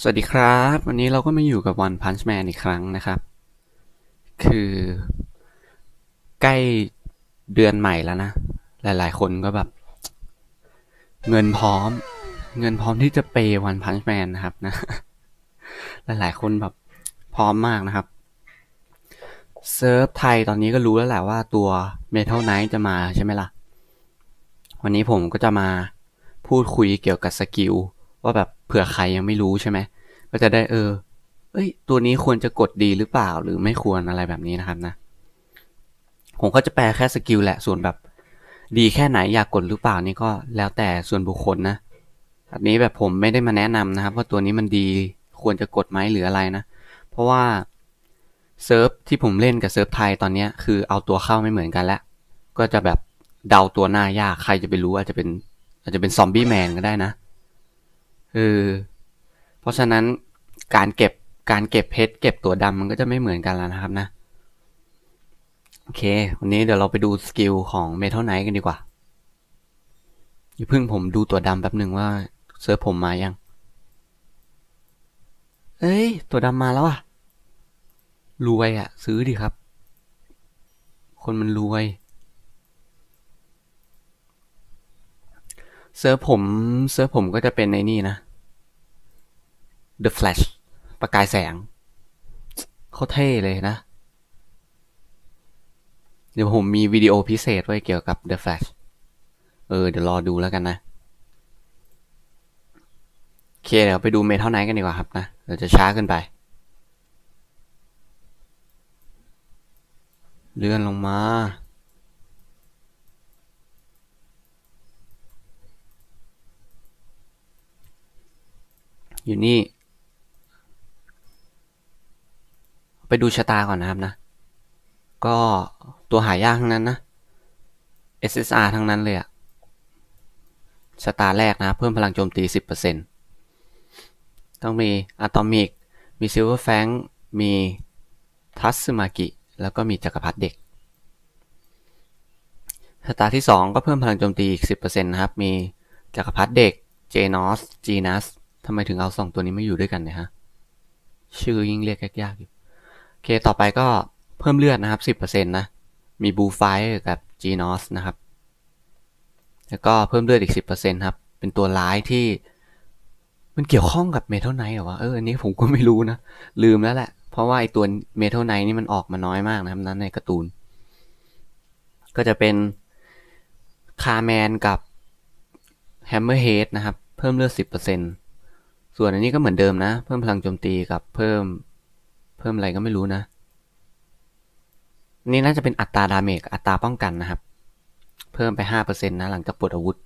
สวัสดีครับ วันนี้เราก็มาอยู่กับ One Punch Man อีกครั้งนะครับ คือใกล้เดือนใหม่แล้วนะ หลายๆ คนก็แบบ เงินพร้อม เงินพร้อมที่จะเปย์ One Punch Man นะครับนะ หลายๆ คนแบบพร้อมมากนะครับเซิร์ฟไทยตอนนี้ก็รู้แล้วแหละว่าตัว Metal Knight จะมาใช่ไหมล่ะ วันนี้ผมก็จะมาพูดคุยเกี่ยวกับสกิลว่าแบบ เผื่อใครยังไม่รู้ใช่ไหมก็จะได้เออ เอ้ย ตัวนี้ควรจะกดดีหรือเปล่าหรือไม่ควรอะไรแบบนี้นะครับนะ ผมก็จะแปลแค่สกิลแหละส่วนแบบ ดีแค่ไหนอยากกดหรือเปล่านี่ก็แล้วแต่ส่วนบุคคลนะอันนี้แบบผมไม่ได้มาแนะนำนะครับ ว่าตัวนี้มันดีควรจะกดไหมหรืออะไรนะ เพราะว่าเซิร์ฟที่ผมเล่นกับเซิร์ฟไทยตอนนี้คือเอาตัวเข้าไม่เหมือนกันแล้ว ก็จะแบบเดาตัวหน้ายากใครจะไปรู้อาจจะเป็น อาจจะเป็นซอมบี้แมนก็ได้นะ เออเพราะฉะนั้นการเก็บการเก็บเพชรเก็บตัวดำมันก็จะไม่เหมือนกันแล้วนะครับนะ โอเค วันนี้เดี๋ยวเราไปดูสกิลของเมทัลไนท์กันดีกว่าอย่าเพิ่งผมดูตัวดำแป๊บหนึ่งว่าเซิร์ฟผมมายัง เอ้ย ตัวดำมาแล้วอะรวยอะซื้อดิครับ คนมันรวย เซิร์ฟผม เซิร์ฟผมก็จะเป็นในนี่นะ The Flash ประกายแสงเขาเท่เลยนะ เดี๋ยวผมมีวิดีโอพิเศษไว้เกี่ยวกับ The Flash เออ เดี๋ยวรอดูแล้วกันนะโอเคเดี๋ยวไปดูเมทัลไนท์กันดีกว่าครับนะเดี๋ยวจะช้าเกินไป เลื่อนลงมาอยู่นี่ ไปดูชะตาก่อนนะครับนะ ก็ตัวหายากทั้งนั้นนะ SSR ทั้งนั้นเลยอะชะตาแรกนะเพิ่มพลังโจมตี 10%ต้องมีอะตอมิก มีซิลเวอร์แฟงมีทัสมากิ แล้วก็มีจักรพรรดิเด็กชะตาที่ 2 ก็เพิ่มพลังโจมตีอีก 10%นะครับ มีจักรพรรดิเด็ก เจนอสจีนัสทำไมถึงเอาสองตัวนี้มาอยู่ด้วยกันเนี่ยฮะ ชื่อยิ่งเรียกยากๆอยู่ เคต่อไปก็เพิ่มเลือดนะครับ 10%นะ มีบูไฟกับจีนอสนะครับ แล้วก็เพิ่มเลือดอีก 10%ครับ เป็นตัวร้ายที่ มันเกี่ยวข้องกับเมทัลไนท์เหรอวะ เออ อันนี้ผมก็ไม่รู้นะ ลืมแล้วแหละ เพราะว่าไอตัวเมทัลไนท์นี่มันออกมาน้อยมากนะครับ นั้นในการ์ตูน ก็จะเป็นคาแมนกับแฮมเมอร์เฮดนะครับ เพิ่มเลือด 10%ส่วนอันนี้ก็เหมือนเดิมนะ เพิ่มพลังโจมตีกับเพิ่ม เพิ่มอะไรก็ไม่รู้นะ นี่น่าจะเป็นอัตราดาเมจอัตราป้องกันนะครับ เพิ่มไป 5%นะหลังจากปลดอาวุธ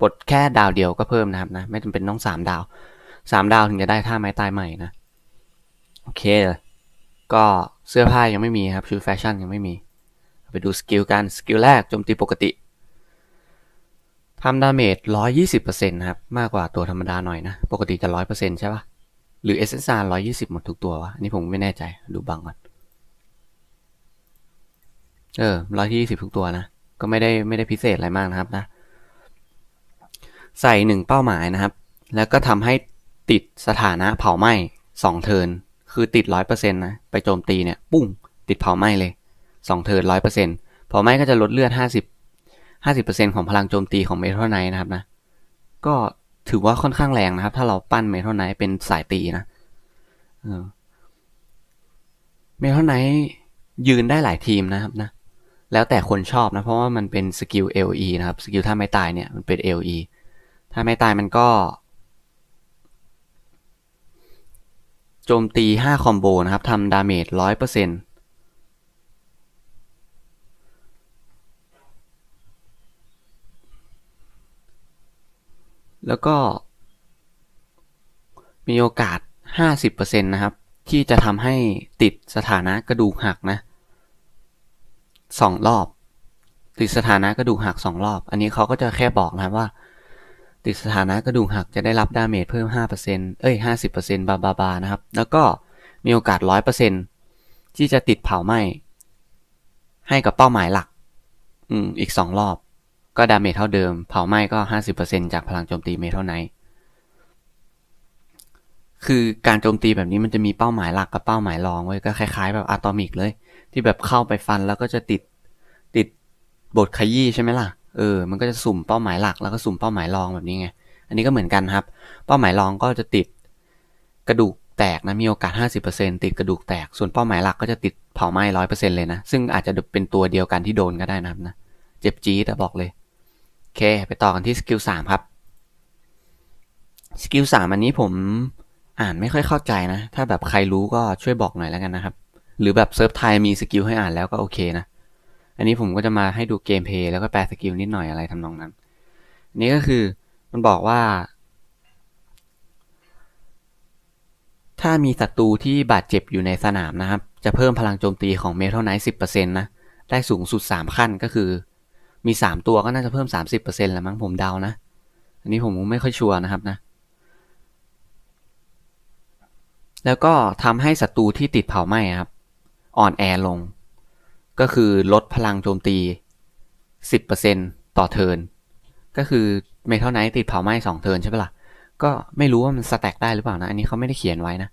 ปลดแค่ดาวเดียวก็เพิ่มนะครับนะ ไม่จำเป็นต้อง 3 ดาว 3 ดาวถึงจะได้ท่าไม้ตายใหม่นะ โอเค ก็เสื้อผ้ายังไม่มีครับชุดแฟชั่นยังไม่มี ไปดูสกิลกันสกิลแรกโจมตีปกติทำดาเมจ120%นะครับ มากกว่าตัวธรรมดาหน่อยนะ ปกติจะ 100%ใช่ปะ หรือ SSR 120 หมดทุกตัววะ อันนี้ผมไม่แน่ใจ ดูบังก่อน เออ 120 ทุกตัวนะ ก็ไม่ได้ไม่ได้พิเศษอะไรมากนะครับนะ ใส่หนึ่งเป้าหมายนะครับ แล้วก็ทำให้ติดสถานะเผาไหม้สองเทิร์นคือติด100%นะ ไปโจมตีเนี่ย ปุ้ง ติดเผาไหม้เลยสองเทิร์น100%เผาไหม้ก็จะลดเลือด50 50%ของพลังโจมตีของเมทัลไนท์นะครับนะ ก็ ถือว่าค่อนข้างแรงนะครับ ถ้าเราปั้นเมทัลไนท์เป็นสายตีนะเมทัลไนท์ยืนได้หลายทีมนะครับนะ แล้วแต่คนชอบนะ เพราะว่ามันเป็นสกิล LE นะครับ สกิลถ้าไม่ตายเนี่ยมันเป็น LE ถ้าไม่ตายมันก็โจมตี 5 คอมโบนะครับทำดาเมจ100% แล้วก็ มีโอกาส 50%นะครับ ที่จะทำให้ติดสถานะกระดูกหักนะสองรอบ ติดสถานะกระดูกหักสองรอบ อันนี้เขาก็จะแค่บอกนะครับว่า ติดสถานะกระดูกหักจะได้รับดาเมจเพิ่ม 5%เอ้ย 50%บาบาบานะครับ แล้วก็มีโอกาส 100%ที่จะติดเผาไหม้ให้กับเป้าหมายหลัก อืม อีกสองรอบ ก็ดาเมจเท่าเดิม เผาไหม้ก็ 50%จากพลังโจมตีเมทัลไนท์คือการโจมตีแบบนี้มันจะมีเป้าหมายหลักกับเป้าหมายรองไว้ก็คล้ายๆ แบบอะตอมิกเลย ที่แบบเข้าไปฟันแล้วก็จะติดติดบทขยี้ใช่ไหมล่ะ เออ มันก็จะสุ่มเป้าหมายหลักแล้วก็สุ่มเป้าหมายรองแบบนี้ไง อันนี้ก็เหมือนกันครับ เป้าหมายรองก็จะติดกระดูกแตกนะมีโอกาส 50%ติดกระดูกแตก ส่วนเป้าหมายหลักก็จะติดเผาไหม้ร้อยเปอร์เซ็นเลยนะ ซึ่งอาจจะเป็นตัวเดียวกันที่โดนก็ได้นะครับนะ เจ็บจี๊ดแต่บอกเลย โอเค ไปต่อกันที่สกิลสามครับ สกิลสามอันนี้ผมอ่านไม่ค่อยเข้าใจนะ ถ้าแบบใครรู้ก็ช่วยบอกหน่อยแล้วกันนะครับ หรือแบบเซิร์ฟไทยมีสกิลให้อ่านแล้วก็โอเคนะ อันนี้ผมก็จะมาให้ดูเกมเพลย์แล้วก็แปลสกิลนิดหน่อยอะไรทำนองนั้นนนี้ก็คือมันบอกว่า ถ้ามีศัตรูที่บาดเจ็บอยู่ในสนามนะครับ จะเพิ่มพลังโจมตีของเมทัลไนท์สิบเปอร์เซ็นต์นะ ได้สูงสุดสามขั้นก็คือ มีสามตัวก็น่าจะเพิ่มสามสิบเปอร์เซ็นต์แหละมั้งผมเดานะ อันนี้ผมไม่ค่อยชัวร์นะครับนะ แล้วก็ทำให้ศัตรูที่ติดเผาไหม้ครับ อ่อนแอลง ก็คือลดพลังโจมตี 10%ต่อเทิร์นก็คือเมทัลไนท์ติดเผาไหม้2เทิร์นใช่ปะล่ะ ก็ไม่รู้ว่ามันสแต็กได้หรือเปล่านะ อันนี้เขาไม่ได้เขียนไว้นะ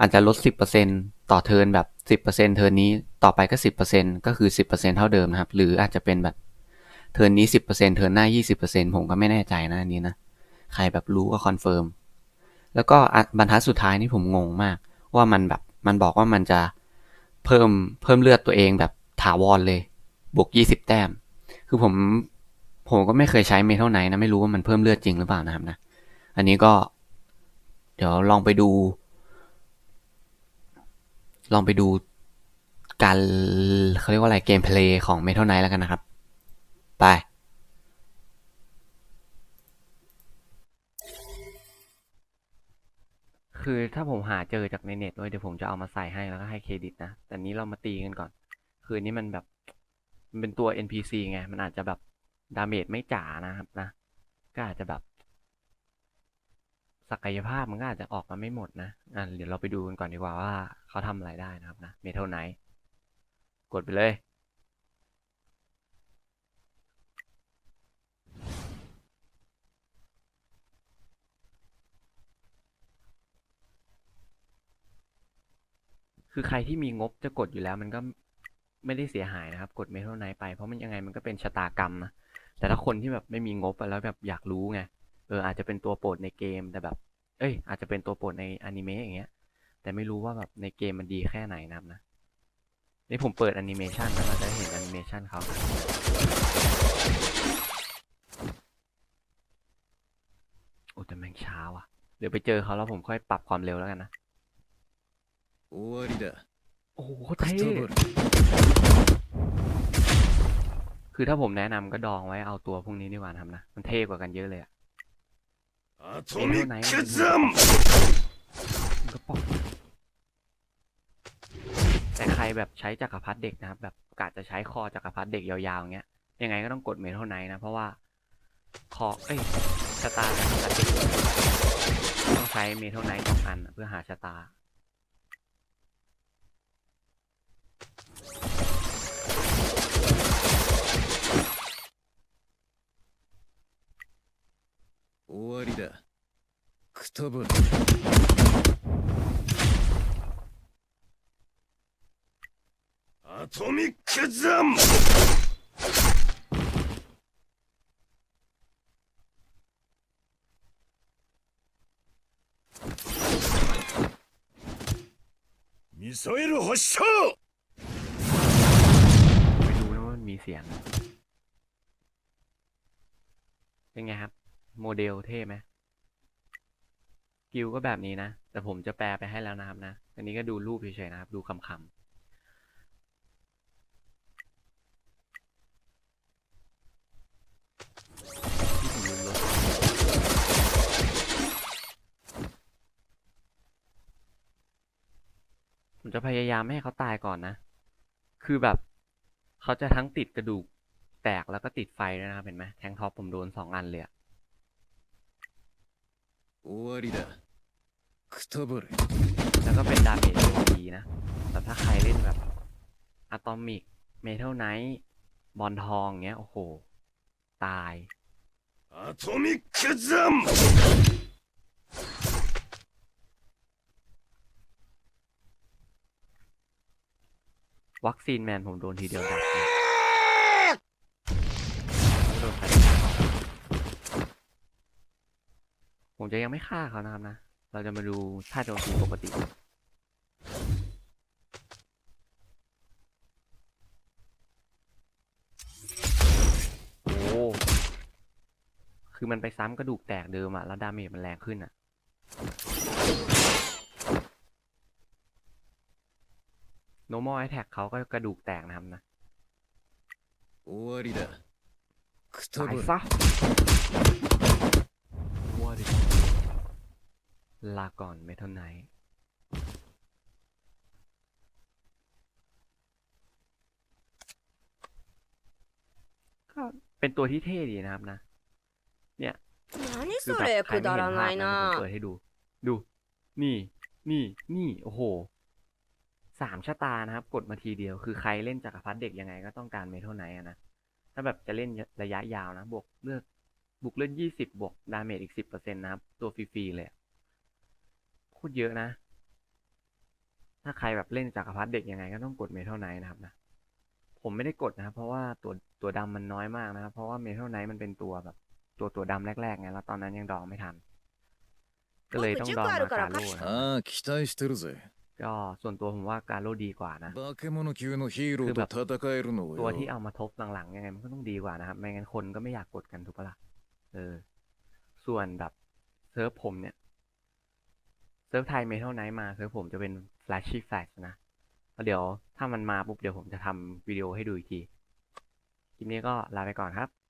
อาจจะลด 10%ต่อเทิร์นแบบ 10%เทิร์นนี้ ต่อไปก็ 10%ก็คือ 10%เท่าเดิมนะครับ หรืออาจจะเป็นแบบ เทิร์นนี้10%เทิร์นหน้า20%ผมก็ไม่แน่ใจนะอันนี้นะ ใครแบบรู้ก็คอนเฟิร์ม แล้วก็บรรทัดสุดท้ายนี่ผมงงมาก ว่ามันแบบมันบอกว่ามันจะเพิ่มเพิ่มเลือดตัวเองแบบถาวรเลย บวก20แต้ม คือผมผมก็ไม่เคยใช้เมทัลไนท์นะไม่รู้ว่ามันเพิ่มเลือดจริงหรือเปล่านะครับนะ อันนี้ก็ เดี๋ยวลองไปดู ลองไปดูการเขาเรียกว่าอะไรเกมเพลย์ของเมทัลไนท์แล้วกันนะครับ ไป คือถ้าผมหาเจอจากในเน็ตไว้เดี๋ยวผมจะเอามาใส่ให้แล้วก็ให้เครดิตนะ แต่นี้เรามาตีกันก่อน คือนนี้มันแบบ มันเป็นตัว NPC ไง มันอาจจะแบบ ดาเมจไม่จ๋านะครับนะ ก็อาจจะแบบศักยภาพมันก็อาจจะออกมาไม่หมดนะ อะเดี๋ยวเราไปดูกันก่อนดีกว่าว่าเขาทำอะไรได้นะครับนะ เมทัลไนท์กดไปเลย คือใครที่มีงบจะกดอยู่แล้ว มันก็ไม่ได้เสียหายนะครับ กดเมทัลไนท์ไปเพราะมันยังไงมันก็เป็นชะตากรรมนะแต่ถ้าคนที่แบบไม่มีงบแล้วแบบอยากรู้ไงเอออาจจะเป็นตัวโปรดในเกมแต่แบบ เอ้ย อาจจะเป็นตัวโปรดในอนิเมะอย่างเงี้ย แต่ไม่รู้ว่าแบบในเกมมันดีแค่ไหนนะครับนะนี่ผมเปิดแอนิเมชันแล้วเราจะเห็นแอนิเมชันเขาโอ้แต่แม่งช้าว่ะ เดี๋ยวไปเจอเขาแล้วผมค่อยปรับความเร็วแล้วกันนะ 終わりだ โอ้โห く เท่ たばる คือถ้าผมแนะนำก็ดองไว้เอาตัวพวกนี้ดีกว่านะครับนะ มันเท่กว่ากันเยอะเลยอะ アトミックザン มันก็ปอกแต่ใครแบบใช้จักรพรรดิเด็กนะครับ แบบกะจะใช้คอจักรพรรดิเด็กยาวๆอย่างเงี้ย ยังไงก็ต้องกดเมทัลไนท์นะ เพราะว่าคอ เอ้ยชะตาจักรพรรดิเด็กต้องใช้เมทัลไนท์สองอันเพื่อหาชะตา 終わりだくたばるアトミックザンミサイル発射 ไม่รู้นะว่ามันมีเสียง เป็นไงครับ โมเดลเท่ไหมกิลก็แบบนี้นะ แต่ผมจะแปลไปให้แล้วนะครับนะ อันนี้ก็ดูรูปเฉยๆนะครับ ดูคำๆที่ผมลืมลบผมจะพยายามไม่ให้เขาตายก่อนนะ คือแบบเขาจะทั้งติดกระดูกแตกแล้วก็ติดไฟด้วยนะครับเห็นไหมแทงท็อปผมโดนสองอันเลยอะ 終わりだくたばれแล้วก็เป็นดาเมจดีนะ แต่ถ้าใครเล่นแบบอะตอมิกเมทัลไนท์บอลทองเงี้ย โอ้โห ตายอะตอมิกคซัมวัคซีนแมนผมโดนทีเดียวดับ จะยังไม่ฆ่าเขานะครับนะ เราจะมาดูท่าโจมตีปกติ โอ้คือมันไปซ้ำกระดูกแตกเดิมอะแล้วดาเมจมันแรงขึ้นอะโนมอลไอแท็กเขาก็กระดูกแตกนะครับนะตายซะ ลาก่อนเมทัลไนท์เป็นตัวที่เท่ดีนะครับนะ เนี่ยคือแบบใครไม่เห็นภาพนะเปิดให้ดู ดู นี่ นี่ นี่ โอ้โห สามชะตานะครับ กดมาทีเดียว คือใครเล่นจักรพรรดิเด็กยังไงก็ต้องการเมทัลไนท์นะ ถ้าแบบจะเล่นระยะยาวนะ บวกเลือกบุกเล่นยี่สิบบวกดาเมจอีกสิบเปอร์เซ็นต์นะครับ ตัวฟรีๆเลย พูดเยอะนะ ถ้าใครแบบเล่นจักรพรรดิเด็กยังไงก็ต้องกดเมทัลไนท์นะครับนะ ผมไม่ได้กดนะครับ เพราะว่าตัวตัวดำมันน้อยมากนะครับ เพราะว่าเมทัลไนท์มันเป็นตัวแบบ ตัวตัวดำแรกๆไง แล้วตอนนั้นยังดองไม่ทัน ก็เลยต้องดองมาการโล่นะครับ ああ期待してるぜ ก็ส่วนตัวผมว่าการโล่ดีกว่านะ 化け物級のヒーローと戦えるの ตัว を ที่ よ เอามาทบหลังๆยังไงมันก็ต้องดีกว่านะครับ ไม่งั้นคนก็ไม่อยากกดกันถูกปะล่ะ เออ ส่วนแบบเซิร์ฟผมเนี่ย เซิร์ฟไทยเมทัลไนท์มาเซิร์ฟผมจะเป็นแฟลชชี่แฟลชนะแล้วเดี๋ยวถ้ามันมาปุ๊บเดี๋ยวผมจะทำวิดีโอให้ดูอีกที คลิปนี้ก็ลาไปก่อนครับ